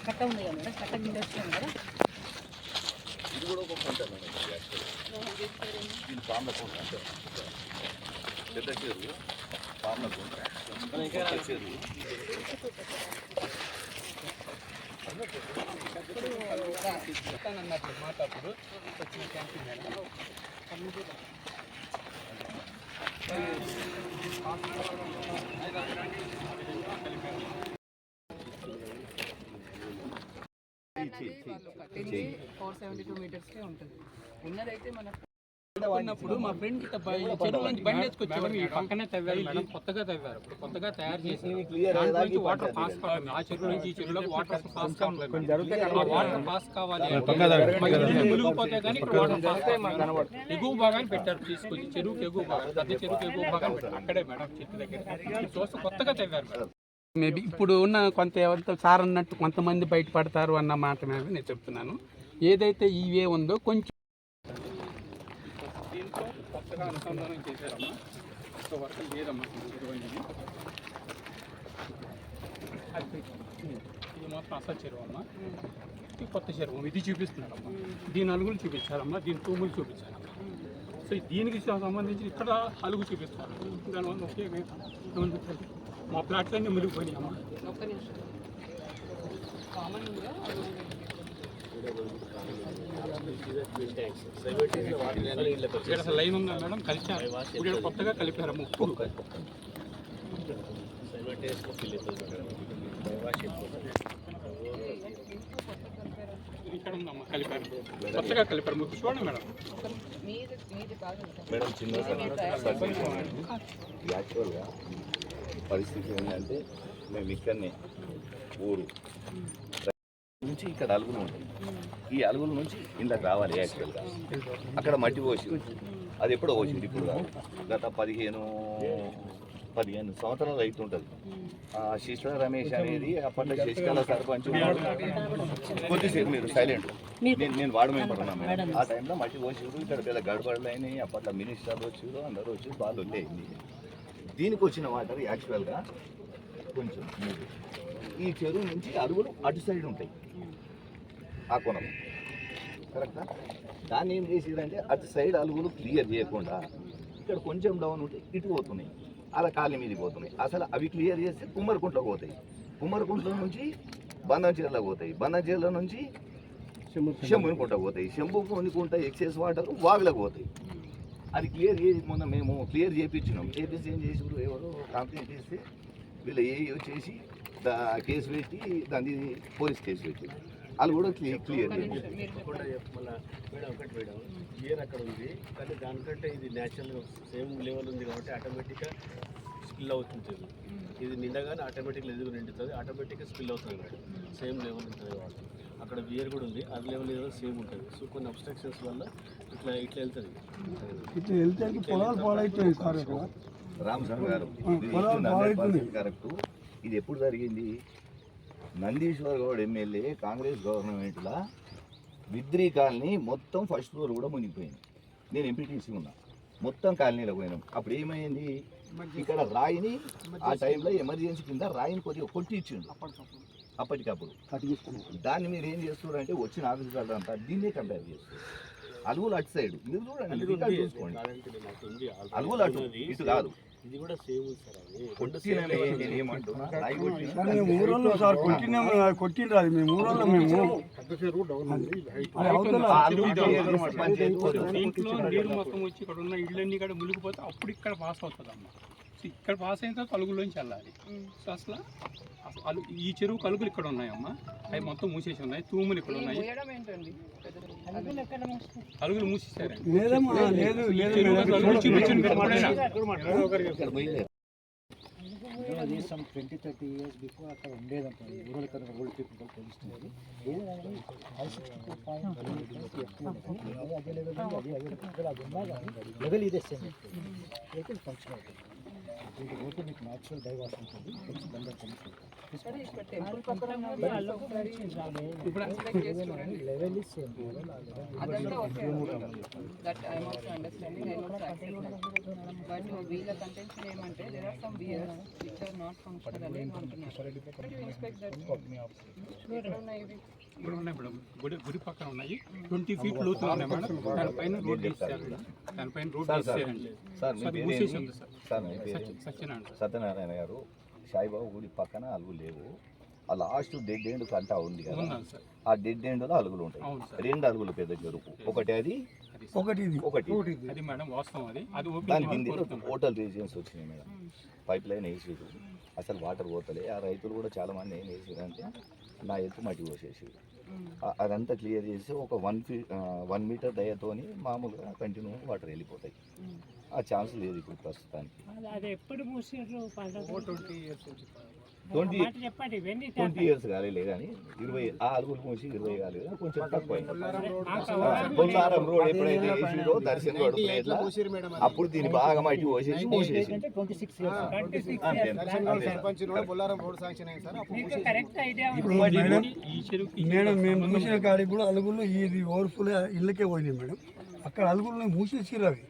కట్ట ఉంది కదా మేడం కట్ట కింద వచ్చినాం కదా ఇది కూడా ఒక పంట మేడం పాముల పంట పెద్ద చెరువు పాముల పంట మాట అప్పుడు వచ్చిన camping madam four seventy two మీటర్స్కే ఉంటుంది. ఉన్నదైతే మనకు ఉన్నప్పుడు మా ఫ్రెండ్ చెరువు నుంచి బండి వేసుకొచ్చేవాడు ఈ పక్కనే తవ్వారు మేడం కొత్తగా తవ్వారు ఇప్పుడు కొత్తగా తయారు చేసి దాంట్లో నుంచి వాటర్ పాస్ కావాలి. ఆ చెరువు నుంచి ఈ చెరువులోకి వాటర్ పాస్ కావాలి. ఆ వాటర్ పాస్ కావాలి మునిగిపోతే కానీ ఇక్కడ వాటర్ పాస్. ఎగువ భాగాన్ని పెట్టారు తీసుకొచ్చి చెరువుకి ఎగువ భాగం పెద్ద చెరువుకి ఎగువ భాగం పెట్టారు. అక్కడే మేడం చెట్టు దగ్గర. చూస్తే కొత్తగా తవ్వారు మేడం. మేబీ ఇప్పుడు ఉన్న కొంత ఎవరితో సార్ అన్నట్టు కొంతమంది బయటపడతారు అన్న మాట మీద నేను చెప్తున్నాను. ఏదైతే ఈ వే ఉందో కొంచెం దీంతో కొత్తగా అనుసంధానం చేశారమ్మా. ఒక్క వర్షం లేదమ్మా. ఇటువంటిది అది ఇది మాత్రం అసలు చెరువు అమ్మా. ఇది కొత్త చెరువు. ఇది చూపిస్తున్నారమ్మా. దీని అలుగులు చూపించారమ్మా. దీని తూములు చూపించారమ్మా. సో దీనికి సంబంధించి ఇక్కడ అలుగు చూపిస్తారు. దానివల్ల ఉపయోగం మా ప్లాట్లన్నీ మునిగిపోయినాయి అమ్మా ఒక్క నిమిషం. కామన్గా ఇక్కడ అసలు లైన్ ఉందా మేడం? కలిసారు ఇప్పుడు కొత్తగా కలిపారు? ముప్పు. ఇక్కడ ఉందమ్మా కలిపారు. కొత్తగా కలిపారు. ముప్పు చూడండి మేడం. మేడం చిన్న యాక్చువల్గా పరిస్థితి ఏంటంటే మేము ఇక్కడనే ఊరు. నుంచి ఇక్కడ అలుగులు ఉంటాయి. ఈ అలుగుల నుంచి ఇందాక రావాలి యాక్చువల్గా అక్కడ మట్టి పోసి అది ఎప్పుడో పోసింది ఇప్పుడు కాదు. గత పదిహేను పదిహేను సంవత్సరాలు అవుతుంటుంది ఆ శిశ్వ రమేష్ అనేది అప్పట్లో శశికళ సర్పంచ్ కొద్దిసేపు మీరు సైలెంట్ నేను నేను వాడు మెంబర్ ఉన్నా మేడం. ఆ టైంలో మట్టి పోసిరు ఇక్కడ పెద్ద గడబడలు అయినాయి అప్పట్లో మినిస్టర్లు వచ్చారు అందరూ వచ్చి వాళ్ళు ఉండేది దీనికి వచ్చిన వాటర్ యాక్చువల్గా కొంచెం. ఈ చెరువు నుంచి అడుగులు అటు సైడ్ ఉంటాయి. ఆ కొనం కరెక్టా? దాన్ని ఏం చేసిరంటే అటు సైడ్ అలుగులు క్లియర్ చేయకుండా ఇక్కడ కొంచెం డౌన్ ఉంటే ఇటు పోతున్నాయి. అలా కాలి మీదకి పోతున్నాయి. అసలు అవి క్లియర్ చేస్తే కుమ్మరికుంటలో పోతాయి. కుమ్మరికుంట్ల నుంచి బంధం చీరలో పోతాయి బంధం చీరల నుంచి శంభునికుంట పోతాయి. శంభునికుంట ఎక్సెస్ వాటర్ వాగులకు పోతాయి. అది క్లియర్ చేసి మొన్న మేము క్లియర్ చేయించినాం చేపించి ఏం చేసి ఎవరో కంప్లైంట్ చేస్తే వీళ్ళు ఏ చేసి దా కేసు పెట్టి దాన్ని పోలీస్ కేసు పెట్టి. వాళ్ళు కూడా క్లియర్ క్లియర్ మేడం ఒకటి మేడం ఇయర్ అక్కడ ఉంది కానీ దానికంటే ఇది న్యాచురల్ సేమ్ లెవెల్ ఉంది కాబట్టి ఆటోమేటిక్గా స్పిల్ అవుతుంది ఇది నిండగానే ఆటోమేటిక్గా ఎదుగు నిండుతుంది ఆటోమేటిక్గా స్పిల్ అవుతుంది మేడం. సేమ్ లెవెల్ ఉంటుంది కాబట్టి. అక్కడ వియర్ కూడా ఉంది అది లెవెల్ ఏదో సేమ్ ఉంటుంది. సో కొన్ని అబ్స్ట్రక్షన్స్ వల్ల ఇట్లా ఇట్లా వెళ్తుంది. ఇట్లా వెళ్తే పొలాలు పాడైపోయాయి రామస్వామి గారు ఆ, ఇది పొలాలు ఇచ్చింది బాగైతుంది. 100% కరెక్ట్ ఇది ఎప్పుడు జరిగింది? నందీశ్వర్ గౌడ్ ఎమ్మెల్యే కాంగ్రెస్ గవర్నమెంట్లో విద్రి కాలనీ మొత్తం ఫస్ట్ ఫ్లోర్ కూడా మునిగిపోయింది. నేను ఎంపీటీసీ ఉన్నా. మొత్తం కాలనీలో పోయినాం. అప్పుడు ఏమైంది? ఇక్కడ రాయిని ఆ టైంలో ఎమర్జెన్సీ కింద రాయిని కొద్దిగా కొట్టి ఇచ్చిండు అప్పటికప్పుడు. దాన్ని మీరు ఏం చేస్తున్నారు అంటే వచ్చిన ఆఫీసర్లు అంతా దీన్నే కంపేర్ చేస్తారు అలుగులు అటు సైడ్. మీరు చూడండి చూసుకోండి. అలుగులు అటు ఇటు కాదు. ఇది కూడా సేమ్ సార్ అది. ఊరోళ్ళు సార్ కొట్టిన కొట్టిండ్రు అది మేము ఊరోళ్ళు. దీంట్లో నీరు మొత్తం వచ్చి ఇక్కడ ఉన్న ఇళ్ళన్నీ కూడా మునిగిపోతే అప్పుడు ఇక్కడ పాస్ అవుతుంది అమ్మ ఇక్కడ పాస్ అయిన తర్వాత అలుగులోంచి వెళ్ళాలి. సో అసలు ఈ చెరువు కలుగులు ఇక్కడ ఉన్నాయమ్మా. అవి మొత్తం మూసేసి ఉన్నాయి తూములు ఇక్కడ ఉన్నాయి. పోయడం ఏంటండి అలుగులు మూసేసారండి లేదమ్మా లేదు లేదు చెరువు మేడం. అలుగులు చూపించండి మీరు ఎప్పుడైనా. ఇక్కడ పోయలేదు. అది some twenty thirty years before అక్కడ ఉండేదంట రూరల్ కన్నా ఓల్డ్ పీపుల్ తెలుస్తుంది ఏదంటే ఫైవ్ సిక్స్టీ టూ పాయింట్ అదే లెవెల్ ఉంది అదే అదే లెవెల్ అది ఉన్నా కానీ లెవెల్ ఇదే సేమ్ వెహికల్ ఫంక్షన్ అవుతుంది దీనికి పోతే మీకు న్యాచురల్ డైవర్స్ ఉంటుంది కొంచెం బందర్ కమిషన్ సరే ఇక్కడ టెంపుల్ పక్కన ఉన్న వాళ్ళు ఒకసారి ఇన్స్పెక్ట్ చేసి చూడండి లెవెల్ ఇస్ సేమ్ లెవెల్ అదంతా okay that I also understanding I also accept but వీళ్ళ కంటెన్షన్ ఏమంటే there are some bears which are not functional అని ఇప్పుడు ఉన్నాయి మేడం. గుడి గుడి పక్కన ఉన్నాయి. ట్వంటీ ఫీట్ లోతు ఉన్నాయి మేడం. దానిపైన రోడ్ దానిపైన రోడ్? సత్యనారాయణ. గారు సాయిబాబు గుడి పక్కన అలుగు లేవు. ఆ లాస్ట్ డెడ్ ఎండ్ కంటా ఉంది కదా. ఆ డెడ్ ఎండ్లో అలుగులు ఉంటాయి. అవును సార్. రెండు అలుగులు పెద్ద చెరుకు. ఒకటి అది ఒకటి ఒకటి. అది మేడం వాస్తవం అది. దాని కింద హోటల్ రీజియన్స్ వచ్చినాయి మేడం. పైప్ లైన్ వేసారు అసలు వాటర్ పోతలే. ఆ రైతులు కూడా చాలా మంది ఏం చేసారు అంటే నా ఎత్తు మట్టి పోసేసి అదంతా క్లియర్ చేసి ఒక వన్ ఫీ వన్ మీటర్ దయతోని మామూలుగా కంటిన్యూ వాటర్ వెళ్ళిపోతాయి. ఆ ఛాన్స్ లేదు ఇప్పుడు ప్రస్తుతానికి. ట్వంటీ ఇయర్స్ ట్వంటీ ఇయర్స్ కాలేదు కానీ ఇరవై ఆ అరుగులు మూసి ఇరవై కాలేదు కొంచెం తక్కువ బొల్లారం రోడ్ ఎప్పుడైతే వేసిందో దర్శనం రోడ్ ప్లేట్ల అప్పుడు దీన్ని బాగా మట్టి పోసేసి మూసేసి మేడం మేము మూసిన కాడికి కూడా అలుగులు ఇది ఓవర్ఫుల్ ఇళ్ళకే పోయినాయి మేడం. అక్కడ అలుగులు మూసేసిర్రు అవి.